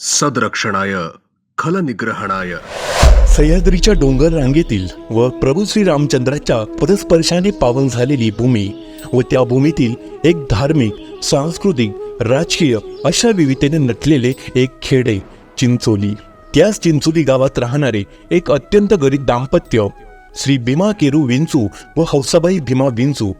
सदरक्षणाय खलनिग्रहणाय. सह्याद्रीच्या डोंगर रांगेतील व प्रभू श्री रामचंद्राच्या पदस्पर्शाने पावन झालेली भूमी व त्या भूमीतील एक धार्मिक सांस्कृतिक राजकीय अशा विविधतेने नटलेले एक खेडे चिंचोली. त्याच चिंचोली गावात राहणारे एक अत्यंत गरीब दाम्पत्य श्री भीमा केरू विंचू व हौसाबाई भीमा विंचू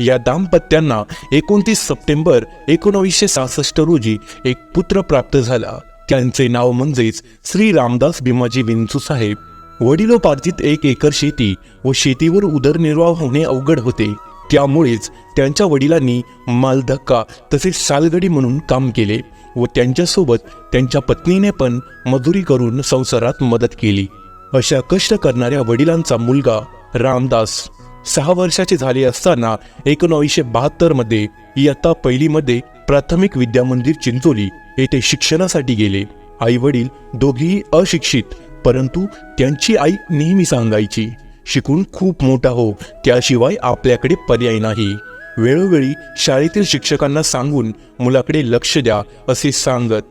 या दाम्पत्यांना एकोणतीस सप्टेंबर एकोणावीसशे सहासष्ट रोजी एक पुत्र प्राप्त झाला. त्यांचे नाव म्हणजेच श्री रामदास भीमाजी विंचू साहेब. वडिलोपार्जित एक एकर शेती व शेतीवर उदरनिर्वाह होणे अवघड होते. त्यामुळेच त्यांच्या वडिलांनी मालधक्का तसेच सालगडी म्हणून काम केले व त्यांच्यासोबत त्यांच्या पत्नीने पण मजुरी करून संसारात मदत केली. अशा कष्ट करणाऱ्या वडिलांचा मुलगा रामदास सहा वर्षाचे झाले असताना एकोणावीसशे बहात्तरमध्ये इयत्ता पहिलीमध्ये प्राथमिक विद्यामंदिर चिंचोली येथे शिक्षणासाठी गेले. आई वडील दोघेही अशिक्षित परंतु त्यांची आई नेहमी सांगायची शिकून खूप मोठा हो त्याशिवाय आपल्याकडे पर्याय नाही. वेळोवेळी शाळेतील शिक्षकांना सांगून मुलाकडे लक्ष द्या असे सांगत.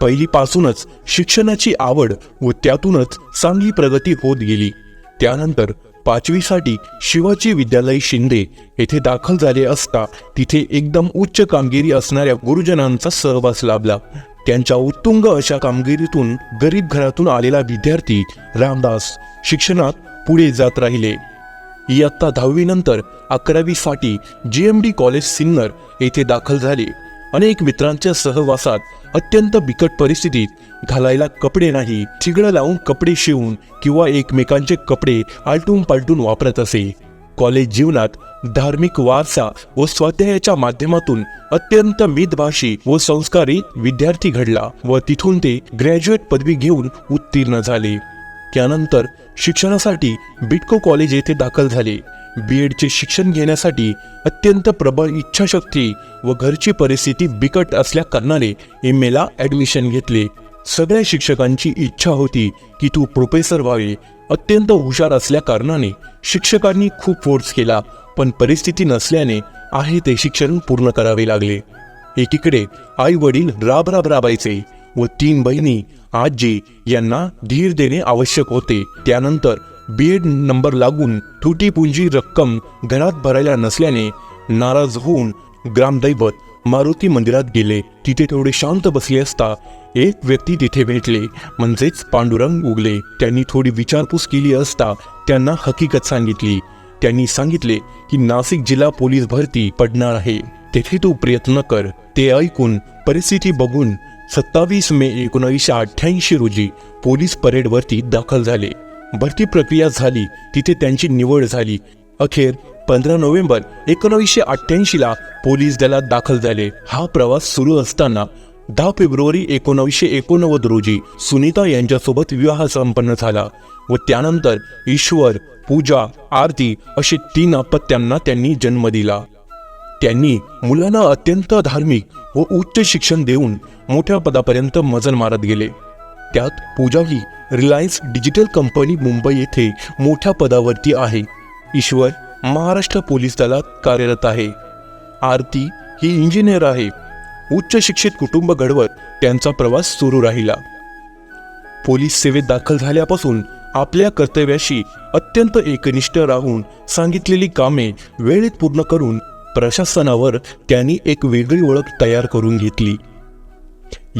पहिलीपासूनच शिक्षणाची आवड व त्यातूनच चांगली प्रगती होत गेली. त्यानंतर पाचवीसाठी शिवाजी विद्यालय शिंदे येथे दाखल झाले असता तिथे एकदम उच्च कामगिरी असणाऱ्या गुरुजनांचा सहवास लाभला. त्यांच्या उत्तुंग अशा कामगिरीतून गरीब घरातून आलेला विद्यार्थी रामदास शिक्षणात पुढे जात राहिले. इयत्ता दहावीनंतर अकरावीसाठी G M D college Sinnar येथे दाखल झाले. अनेक मित्रांच्या सहवासात अत्यंत बिकट परिस्थितीत घालायला कपडे नाही चिगडं लावून कपडे शिवून किंवा एकमेकांचे कपडे आलटून पालटून वापरत असे. कॉलेज जीवनात धार्मिक वारसा व स्वाध्यायाच्या माध्यमातून अत्यंत मितभाषी व संस्कारी विद्यार्थी घडला व तिथून ते ग्रॅज्युएट पदवी घेऊन उत्तीर्ण झाले. त्यानंतर शिक्षणासाठी बिटको कॉलेज येथे दाखल झाले. बी एडचे शिक्षण घेण्यासाठी अत्यंत प्रबळ इच्छाशक्ती व घरची परिस्थिती बिकट असल्या कारणाने एम एला ॲडमिशन घेतले. सगळ्या शिक्षकांची इच्छा होती की तू प्रोफेसर व्हावे. अत्यंत हुशार असल्या कारणाने शिक्षकांनी खूप फोर्स केला पण परिस्थिती नसल्याने आहे ते शिक्षण पूर्ण करावे लागले. एकीकडे आई वडील राब राब राबायचे व तीन बहिणी आजी यांना धीर देणे आवश्यक होते. त्यानंतर बीएड नंबर लागून तुटीपुंजी रक्कम घरात भरायला नसल्याने नाराज होऊन ग्रामदैवत मारुती मंदिरात गेले. तिथे थोडे शांत बसले असता एक व्यक्ती तिथे भेटले. म्हणजेच पांडुरंग उगले. त्यांनी थोडी विचारपूस केली असता त्यांना हकीकत सांगितली. त्यांनी सांगितले की नाशिक जिल्हा पोलीस भरती पडणार आहे. तेथे तू प्रयत्न कर. ते ऐकून परिस्थिती बघून सत्तावीस मे एकोणीसशे अठ्ठ्याऐंशी रोजी पोलीस परेडवरती दाखल झाले. भरती प्रक्रिया झाली. तिथे त्यांची निवड झाली. अखेर पंधरा नोव्हेंबर एकोणीसशे अठ्ठ्याऐंशीला पोलीस दलात दाखल झाले. हा प्रवास सुरू असताना दहा फेब्रुवारी एकोणीसशे एकोणनव्वद रोजी सुनीता यांच्यासोबत विवाह संपन्न झाला व त्यानंतर ईश्वर पूजा आरती असे तीन अपत्यांना त्यांनी जन्म दिला. त्यांनी मुलांना अत्यंत धार्मिक व उच्च शिक्षण देऊन मोठ्या पदापर्यंत मजल मारत गेले. त्यात पूजा ही रिलायन्स डिजिटल कंपनी मुंबई येथे मोठ्या पदावरती आहे. ईश्वर महाराष्ट्र पोलीस दलात कार्यरत आहे. आरती ही इंजिनियर आहे. उच्च शिक्षित कुटुंब घडवत त्यांचा प्रवास सुरू राहिला. पोलीस सेवेत दाखल झाल्यापासून आपल्या कर्तव्याशी अत्यंत एकनिष्ठ राहून सांगितलेली कामे वेळेत पूर्ण करून प्रशासनावर त्यांनी एक वेगळी ओळख तयार करून घेतली.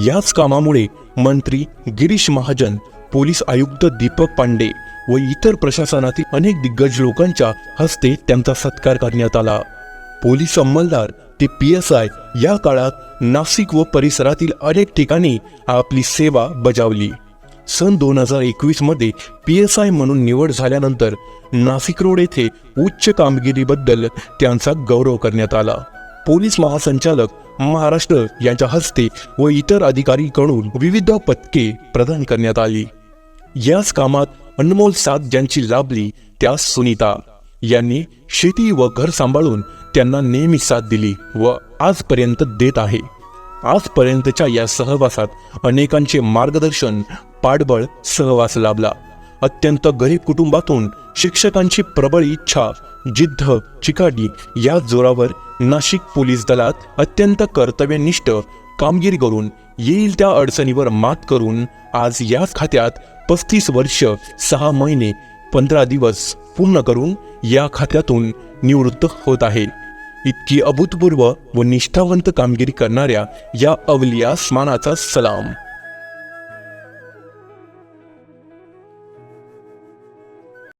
याच कामामुळे मंत्री गिरीश महाजन पोलीस आयुक्त दीपक पांडे व इतर प्रशासनातील अनेक दिग्गज लोकांच्या हस्ते त्यांचा सत्कार करण्यात आला. पोलीस अंमलदार ते पी एस आय या काळात नाशिक व परिसरातील अनेक ठिकाणी आपली सेवा बजावली. सन दोन हजार एकवीसमध्ये पी एस आय म्हणून निवड झाल्यानंतर नाशिक रोड येथे उच्च कामगिरीबद्दल त्यांचा गौरव करण्यात आला. पोलीस महासंचालक महाराष्ट्र यांच्या हस्ते व इतर अधिकारीकडून विविध पदके प्रदान करण्यात आली. याच कामात अनमोल साथ ज्यांची लाभली त्या सुनीता यांनी शेती व घर सांभाळून त्यांना नेहमी साथ दिली व आजपर्यंत देत आहे. आजपर्यंतच्या या सहवासात अनेकांचे मार्गदर्शन पाठबळ सहवास लाभला. अत्यंत गरीब कुटुंबातून शिक्षकांची प्रबळ इच्छा जिद्द चिकाटी या जोरावर नाशिक पोलीस दलात अत्यंत कर्तव्यनिष्ठ कामगिरी करून येईल त्या अडचणीवर मात करून आज याच खात्यात पस्तीस वर्ष सहा महिने पंधरा दिवस पूर्ण करून या खात्यातून निवृत्त होत आहे. इतकी अभूतपूर्व व निष्ठावंत कामगिरी करणाऱ्या या अवलिया स्मानाचा सलाम.